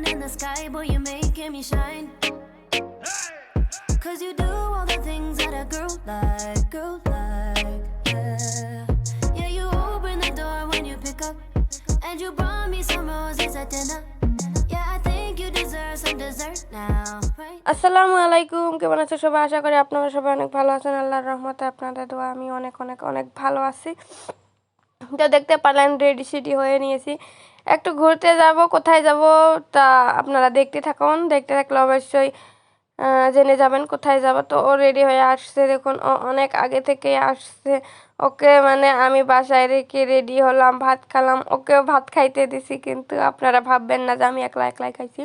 diamond in the sky, boy, you're making me shine. Cause you do all the things that a girl like, girl like, yeah. Yeah, you open the door when you pick up, and you brought me some roses at dinner. আসসালামু আলাইকুম কেমন আছে সবাই আশা করি আপনারা সবাই অনেক ভালো আছেন আল্লাহর রহমতে আপনাদের দোয়া আমি অনেক অনেক অনেক ভালো আছি তো দেখতে পারলেন রেডি সিডি হয়ে নিয়েছি একটু ঘুরতে যাব, কোথায় যাব তা আপনারা দেখতে থাকুন। দেখতে থাকলে অবশ্যই জেনে যাবেন কোথায় যাব। তো ও রেডি হয়ে আসছে, দেখুন ও অনেক আগে থেকেই আসছে। ওকে মানে আমি বাসায় রেখে রেডি হলাম, ভাত খেলাম। ওকেও ভাত খাইতে দিছি, কিন্তু আপনারা ভাববেন না যে আমি একলা একলাই খাইছি।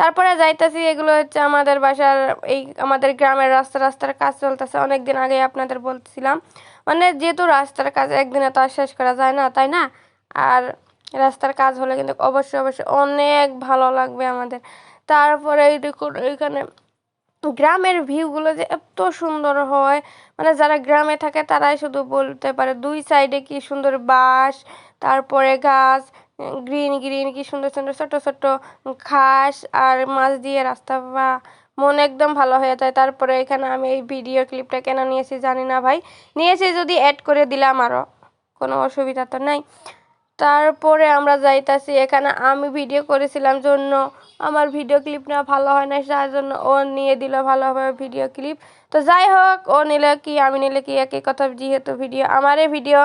তারপরে যাইতেছি, এগুলো হচ্ছে আমাদের বাসার এই আমাদের গ্রামের রাস্তা, রাস্তার কাজ চলতেছে। অনেক দিন আগে আপনাদের বলছিলাম মানে যেহেতু রাস্তার কাজ একদিনে তো আর শেষ করা যায় না, তাই না? আর রাস্তার কাজ হলে কিন্তু অবশ্যই অবশ্যই অনেক ভালো লাগবে আমাদের। তারপরে এইখানে গ্রামের ভিউগুলো যে এত সুন্দর হয়। মানে যারা গ্রামে থাকে তারাই শুধু বলতে পারে, দুই সাইডে কি সুন্দর বাঁশ, তারপরে গাছ গ্রিন গ্রিন কি সুন্দর সুন্দর, ছোট ছোট ঘাস আর মাছ দিয়ে রাস্তা। বা মন একদম ভালো হয়ে যায়। তারপরে এখানে আমি এই ভিডিও ক্লিপটা কেন নিয়েছি জানি না ভাই। নিয়েছি যদি অ্যাড করে দিলাম আরও কোনো অসুবিধা তো নাই। তারপরে আমরা যাইতাছি। এখানে আমি ভিডিও করেছিলাম জন্য আমার ভিডিও ক্লিপ না ভালো হয় না তার জন্য ও নিয়ে দিল ভালোভাবে ভিডিও ক্লিপ তো যাই হোক, ও নিলে কি, আমি নিলে কি একই কথা, যেহেতু ভিডিও আমারই ভিডিও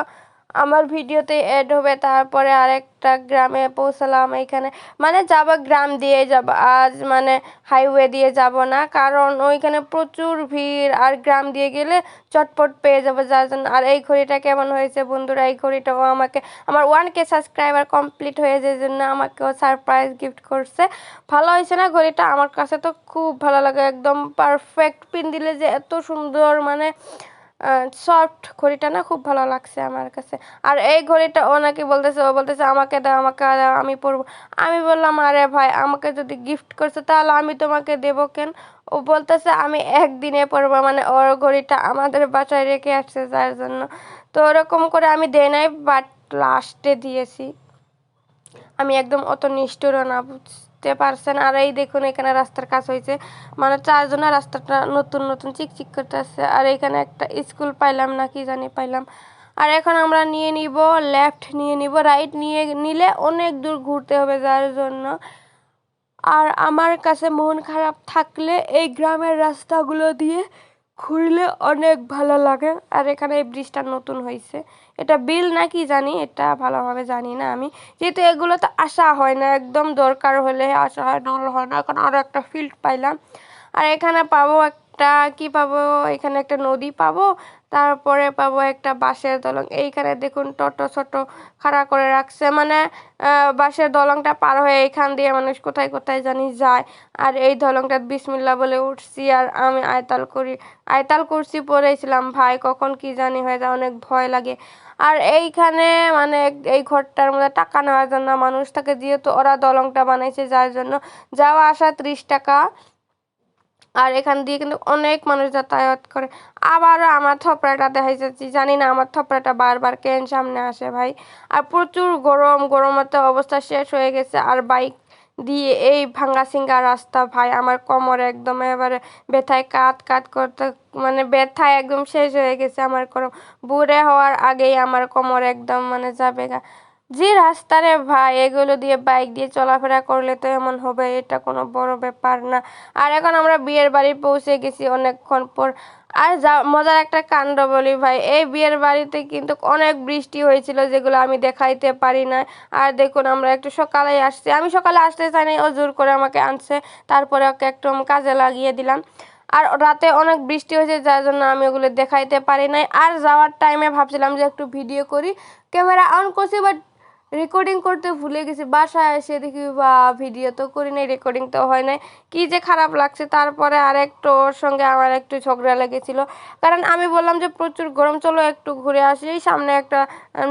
আমার ভিডিওতে অ্যাড হবে, তারপরে আরেকটা গ্রামে পৌঁছালাম এখানে। মানে যাব গ্রাম দিয়ে যাব, আজ মানে হাইওয়ে দিয়ে যাব না, কারণ ওইখানে প্রচুর ভিড়, আর গ্রাম দিয়ে গেলে চটপট পেয়ে যাব যার জন্য। আর এই ঘড়িটা কেমন হয়েছে বন্ধুরা? এই ঘড়িটাও আমাকে, আমার ওয়ান কে সাবস্ক্রাইবার কমপ্লিট হয়ে যে জন্য আমাকেও সারপ্রাইজ গিফট করছে। ভালো হয়েছে না ঘড়িটা? আমার কাছে তো খুব ভালো লাগে, একদম পারফেক্ট পিন দিলে যে এত সুন্দর মানে সফট ঘড়িটা না খুব ভালো লাগছে আমার কাছে। আর এই ঘড়িটা ও নাকি বলতেছে, ও বলতেছে, আমাকে দাও আমাকে দাও, আমি পরবো। আমি বললাম, আরে ভাই, আমাকে যদি গিফট করছে, তাহলে আমি তোমাকে দেবো কেন? ও বলতেছে, আমি একদিনে পরবো। মানে ওর ঘড়িটা আমাদের বাসায় রেখে আসছে যার জন্য। তো ওরকম করে আমি দেই নাই বাট লাস্টে দিয়েছি। আমি একদম অত নিষ্ঠুরও না বুঝতে পারছেন। আর এই দেখুন, এখানে রাস্তার কাজ হয়েছে। মানে চারজনের রাস্তাটা নতুন নতুন চিকচিক করতে আসছে আর এখানে একটা স্কুল পাইলাম না, কি জানি পাইলাম। আর এখন আমরা নিয়ে নিব, লেফট নিয়ে নিব, রাইট নিয়ে নিলে অনেক দূর ঘুরতে হবে যার জন্য। আর আমার কাছে মন খারাপ থাকলে এই গ্রামের রাস্তাগুলো দিয়ে ঘুরলে অনেক ভালো লাগে। আর এখানে এই ব্রিজটা নতুন হয়েছে এটা বিল নাকি জানি, এটা ভালোভাবে জানি না আমি। যেহেতু এগুলো তো আসা হয় না, একদম দরকার হলে আসা হয় নাহলে হয় না। এখন আরও একটা ফিল্ড পাইলাম। আর এখানে পাবো একটা, কি পাবো? এখানে একটা নদী পাবো। তারপরে পাবো একটা বাঁশের দলং। এইখানে দেখুন টোটো ছোট খাড়া করে রাখছে। মানে বাঁশের দলংটা পার হয়ে এখান দিয়ে মানুষ কোথায় কোথায় জানি যায়। আর এই দলংটা বিসমিল্লা বলে উঠছি আর আমি আয়তাল করি, আয়তাল করছি পড়েছিলাম ভাই, কখন কি জানি হয়ে যায় অনেক ভয় লাগে। আর এইখানে মানে এই ঘরটার মধ্যে টাকা নেওয়ার জন্য মানুষ থাকে। যেহেতু ওরা দলংটা বানাইছে, যার জন্য যাওয়া আসা ত্রিশ টাকা। আর এখান দিয়ে কিন্তু অনেক মানুষ যাতায়াত করে। আবারও আমার থপড়াটা দেখাই যাচ্ছি জানি না আমার থপড়াটা বারবার কেন সামনে আসে ভাই। আর প্রচুর গরম গরমতে অবস্থা শেষ হয়ে গেছে। আর বাইক দিয়ে এই ভাঙ্গা সিঙ্গা রাস্তা ভাই, আমার কোমরে একদম এবারে ব্যথায় কাত কাত করতে মানে ব্যথায় একদম শেষ হয়ে গেছে আমার কোমর। বুড়ে হওয়ার আগেই আমার কোমর একদম মানে যাবে যে রাস্তা রে ভাই এগুলো দিয়ে বাইক দিয়ে চলাফেরা করলে তো এমন হবে, এটা কোনো বড় ব্যাপার না। আর এখন আমরা বিয়ের বাড়ি পৌঁছে গেছি অনেকক্ষণ পর। আর যা, মজার একটা কাণ্ড বলি ভাই, এই বিয়ের বাড়িতে কিন্তু অনেক বৃষ্টি হয়েছিল যেগুলো আমি দেখাইতে পারি না আর দেখুন আমরা একটু সকালে আসছি, আমি সকালে আসতে চাই না ও জোর করে আমাকে আনছে, তারপরে ওকে একটু কাজে লাগিয়ে দিলাম। আর রাতে অনেক বৃষ্টি হয়েছে, যার জন্য আমি ওগুলো দেখাইতে পারি নাই। আর যাওয়ার টাইমে ভাবছিলাম যে একটু ভিডিও করি ক্যামেরা অন করছি বাট রেকর্ডিং করতে ভুলে গেছি, বাসায় এসে দেখি, বা ভিডিও তো করি নাই রেকর্ডিং তো হয় নাই। কি যে খারাপ লাগছে, তারপরে আর একটু ওর সঙ্গে আমার একটু ঝগড়া লেগেছিল। কারণ আমি বললাম যে, প্রচুর গরম, চলো একটু ঘুরে আসি। এই সামনে একটা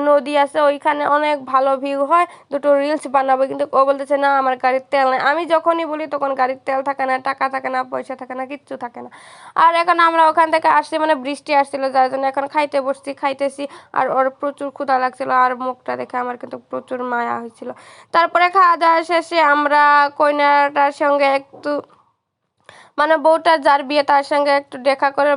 নদী আছে, ওইখানে অনেক ভালো ভিউ হয়। দুটো রিলস বানাবো, কিন্তু ও বলতেছে, না, আমার গাড়ির তেল নেই। আমি যখনই বলি, তখন গাড়ির তেল থাকে না, টাকা থাকে না, পয়সা থাকে না, কিচ্ছু থাকে না। আর এখন আমরা ওখান থেকে আসছি মানে বৃষ্টি আসছিল, যার জন্য এখন খাইতে বসছি, খাইতেছি। আর ওর প্রচুর ক্ষুধা লাগছিল, আর মুখটা দেখে আমার কিন্তু প্রচুর মায়া হয়েছিল। তারপরে খাওয়া দাওয়া শেষে আমরা কইনাটার সঙ্গে একটু মানে বউটা যার বিয়ে তার সঙ্গে একটু দেখা করে